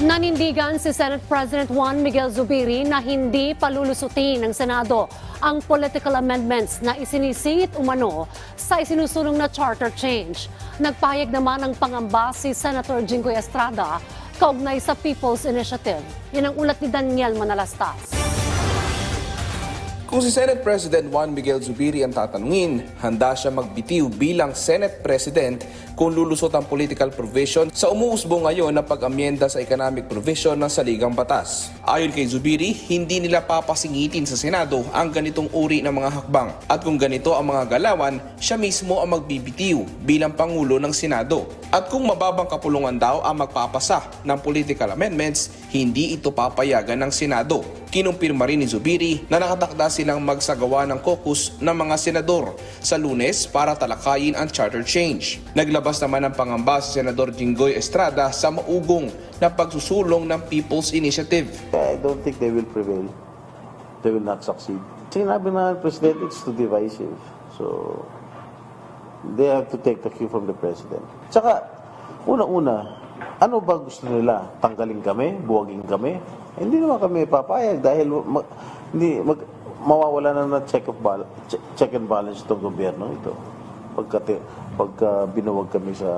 Nanindigan si Senate President Juan Miguel Zubiri na hindi palulusutin ng Senado ang political amendments na isinisingit umano sa isinusulong na charter change. Nagpayag naman ng pangamba si Senator Jinggoy Estrada kaugnay sa People's Initiative. Yan ang ulat ni Daniel Manalastas. Kung si Senate President Juan Miguel Zubiri ang tatanungin, handa siya magbitiw bilang Senate President kung lulusot ang political provision sa umuusbo ngayon na pag-amyenda sa economic provision ng saligang batas. Ayon kay Zubiri, hindi nila papasingitin sa Senado ang ganitong uri ng mga hakbang. At kung ganito ang mga galawan, siya mismo ang magbibitiw bilang Pangulo ng Senado. At kung mababang kapulungan daw ang magpapasa ng political amendments, hindi ito papayagan ng Senado. Kinumpirma rin ni Zubiri na nakatakda silang magsagawa ng caucus ng mga senador sa lunes para talakayin ang charter change. Naglabas naman ng pangamba si Senador Jinggoy Estrada sa maugong na pagsusulong ng People's Initiative. I don't think they will prevail. They will not succeed. Sinabi na ng President, it's too divisive. So, they have to take the cue from the President. Tsaka, una-una, ano ba gusto nila? Tanggalin kami? Buwagin kami? Hindi naman kami papayag dahil ma- hindi, mag, mawawala na ng check, of bal- check, and balance itong gobyerno ito. Pagka, pagka binuwag kami sa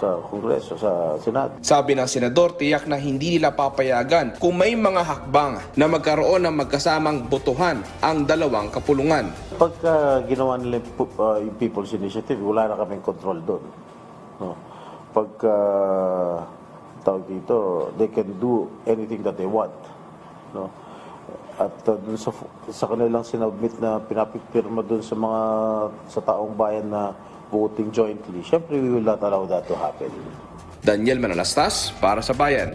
sa Kongreso, sa Senado. Sabi ng senador, tiyak na hindi nila papayagan kung may mga hakbang na magkaroon ng magkasamang botohan ang dalawang kapulungan. Pagka ginawa nila uh, yung People's Initiative, wala na kaming control doon. No? Pagka tawag dito, they can do anything that they want. No? At uh, dun sa, sa kanilang sinubmit na pinapipirma doon sa mga sa taong bayan na voting jointly, syempre we will not allow that to happen. Daniel Manalastas para sa Bayan.